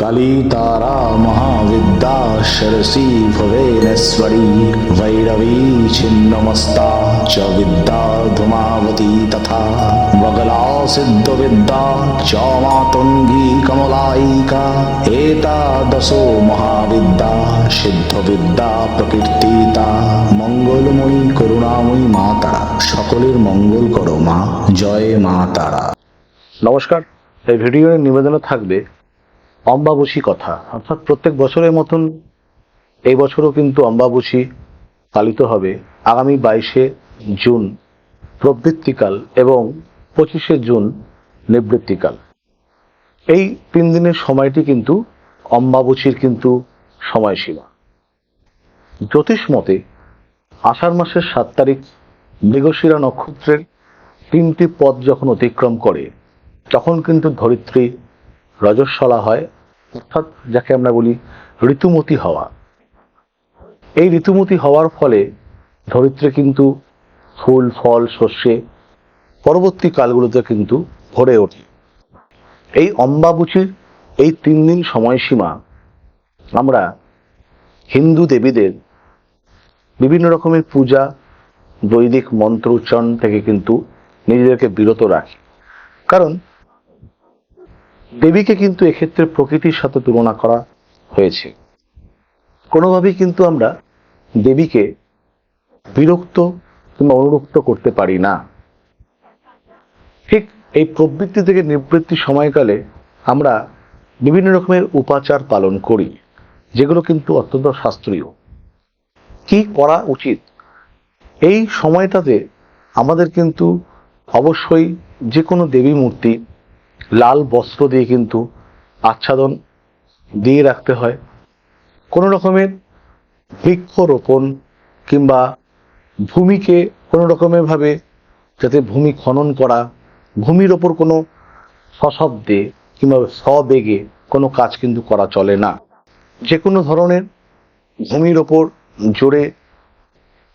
কালী তারা মহাবিদ্যা সরসী ভবেনস্বরী ভৈরবী ছিন্নমস্তা চ বিদ্যা ধুমাবতী তথা বগলা সিদ্ধ বিদ্যা চ মাতঙ্গী কমলায়িকা এতাদশো মহাবিদ্যা সিদ্ধ সিদ্ধবিদ্যা প্রকীর্তিতা মঙ্গলময়ী করুণাময়ী মা তারা সকলের মঙ্গল করো মা, জয় মা তারা। নমস্কার, এই ভিডিও নিবেদনে থাকবে অম্বাবসী কথা। অর্থাৎ প্রত্যেক বছরের মতন এই বছরও কিন্তু অম্বাবসী পালিত হবে আগামী বাইশে জুন, প্রবৃত্তিকাল এবং পঁচিশে জুন, নিবৃত্তিকাল। এই তিন দিনের সময়টি কিন্তু অম্বাবসীর কিন্তু সময়সীমা। জ্যোতিষ মতে, আষাঢ় মাসের সাত তারিখ মৃগশিরা নক্ষত্রের তিনটি পদ যখন অতিক্রম করে, তখন কিন্তু ধরিত্রী রজস্বলা হয় অর্থাৎ যাকে আমরা বলি ঋতুমতি হওয়া। এই ঋতুমতি হওয়ার ফলে ধরিত্রী কিন্তু ফুল, ফল শস্যে পরবর্তী কালগুলোতে কিন্তু ভরে ওঠে। এই অম্বাবুচির এই তিন দিন সময়সীমা আমরা হিন্দু দেবীদের বিভিন্ন রকমের পূজা, বৈদিক মন্ত্র উচ্চারণ থেকে কিন্তু নিজেদেরকে বিরত রাখি। কারণ দেবীকে কিন্তু এক্ষেত্রে প্রকৃতির সাথে তুলনা করা হয়েছে। কোনোভাবেই কিন্তু আমরা দেবীকে বিরক্ত কিংবা অনুরক্ত করতে পারি না। ঠিক এই প্রবৃত্তি থেকে নিবৃত্তি সময়কালে আমরা বিভিন্ন রকমের উপাচার পালন করি, যেগুলো কিন্তু অত্যন্ত শাস্ত্রীয়। কি করা উচিত? এই সময়টাতে আমাদের কিন্তু অবশ্যই যে কোনো দেবী মূর্তি লাল বস্ত্র দিয়ে কিন্তু আচ্ছাদন দিয়ে রাখতে হয়। কোনো রকমের বৃক্ষরোপণ কিংবা ভূমিকে কোনো রকমের ভাবে যাতে ভূমি খনন করা, ভূমির ওপর কোনো সশব্দে কিংবা সবেগে কোনো কাজ কিন্তু করা চলে না। যে কোনো ধরনের ভূমির ওপর জোরে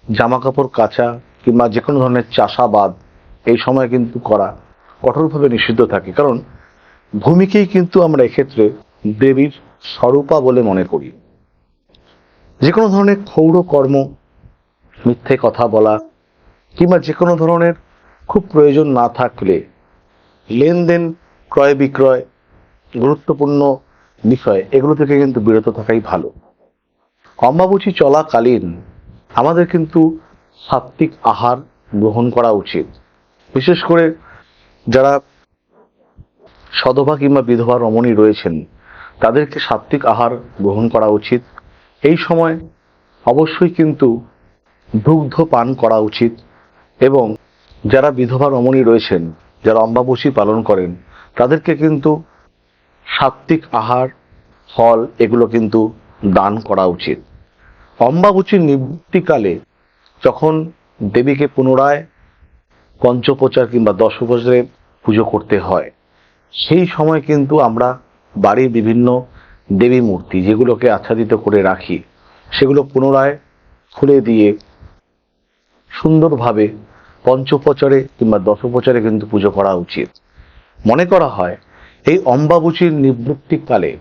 জামাকাপড় কাচা কিংবা যে কোনো ধরনের চাষাবাদ এই সময় কিন্তু করা কঠোরভাবে নিষিদ্ধ থাকে। কারণ ভূমিকেই কিন্তু আমরা এক্ষেত্রে দেবীর স্বরূপা বলে মনে করি। যে কোনো ধরনের ক্ষৌর কর্ম, মিথ্যে কথা বলা, কিংবা যে কোনো ধরনের খুব প্রয়োজন না থাকলে লেনদেন, ক্রয় বিক্রয়, গুরুত্বপূর্ণ বিষয়, এগুলো থেকে কিন্তু বিরত থাকাই ভালো। অম্বাবুচি চলাকালীন আমাদের কিন্তু সাত্বিক আহার গ্রহণ করা উচিত। বিশেষ করে যারা সধবা কিংবা বিধবা রমণী রয়েছেন, তাদেরকে সাত্বিক আহার গ্রহণ করা উচিত। এই সময় অবশ্যই কিন্তু দুগ্ধ পান করা উচিত এবং যারা বিধবা রমণী রয়েছেন, যারা অম্বাবসী পালন করেন, তাদেরকে কিন্তু সাত্বিক আহার, ফল এগুলো কিন্তু দান করা উচিত। অম্বাবুচির নিবৃত্তিকালে যখন দেবীকে পুনরায় পঞ্চপ্রচার কিংবা দশপ্রচারে পুজো করতে হয়। সেই সময় কিন্তু আমরা বাড়ির বিভিন্ন দেবী মূর্তি যেগুলোকে আচ্ছাদিত করে রাখি, সেগুলো পুনরায় খুলে দিয়ে সুন্দরভাবে পঞ্চপ্রচারে কিংবা দশপ্রচারে কিন্তু পুজো করা উচিত। মনে করা হয়, এই অম্বাবুচির নিবৃত্তিকালে,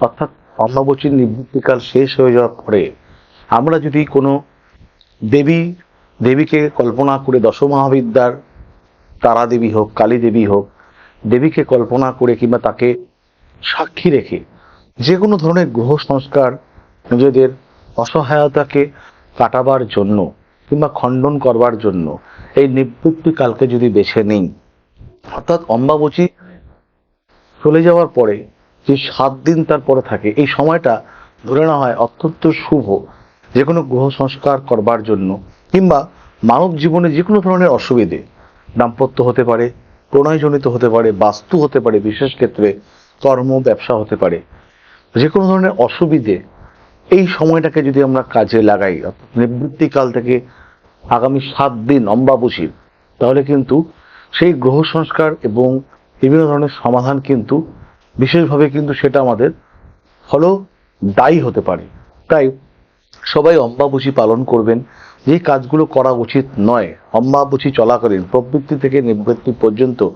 অর্থাৎ অম্বাবুচির নিবৃত্তিকাল শেষ হয়ে যাওয়ার পরে আমরা যদি কোনো দেবী দেবীকে কল্পনা করে দশ মহাবিদ্যার তারা দেবী হোক কালী দেবী হোক, দেবীকে কল্পনা করে কিংবা তাকে সাক্ষী রেখে যে কোনো ধরনের গ্রহ সংস্কার নিজেদের অসহায়তাকে কাটাবার জন্য কিংবা খণ্ডন করবার জন্য এই নিবৃত্তি কালকে যদি বেছে নিই, অর্থাৎ অম্বাবচী চলে যাওয়ার পরে যে সাত দিন তারপরে থাকে, এই সময়টা ধরে নেওয়া হয় অত্যন্ত শুভ যে কোনো গ্রহ সংস্কার করবার জন্য। কিংবা মানব জীবনে যে কোনো ধরনের অসুবিধে, দাম্পত্য হতে পারে, প্রণয়জনিত হতে পারে, বাস্তু হতে পারে, বিশেষ ক্ষেত্রে কর্ম, ব্যবসা হতে পারে, যে কোনো ধরনের অসুবিধে, এই সময়টাকে যদি আমরা কাজে লাগাই নিবৃত্তিকাল থেকে আগামী সাত দিন অম্বাবসীর তাহলে কিন্তু সেই গ্রহ সংস্কার এবং বিভিন্ন ধরনের সমাধান কিন্তু বিশেষভাবে কিন্তু সেটা আমাদের ফলো দায়ী হতে পারে। তাই সবাই অম্বাবুচি পালন করবেন। যে কাজগুলো করা উচিত নয়, অম্বাবুচি চলাকালীন প্রবৃত্তি থেকে নিবৃত্তি পর্যন্ত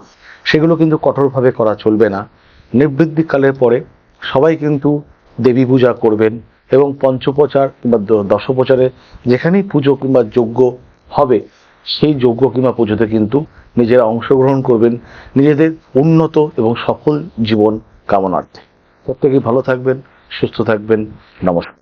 সেগুলো কিন্তু কঠোরভাবে করা চলবে না। নিবৃত্তিকালের পরে সবাই কিন্তু দেবী পূজা করবেন এবং পঞ্চপ্রচার কিংবা দ- দশপ্রচারে যেখানেই পুজো কিংবা যজ্ঞ হবে, সেই যজ্ঞ কিংবা পুজোতে কিন্তু নিজেরা অংশগ্রহণ করবেন নিজেদের উন্নত এবং সফল জীবন কামনার্থে। প্রত্যেকেই ভালো থাকবেন, সুস্থ থাকবেন। নমস্কার।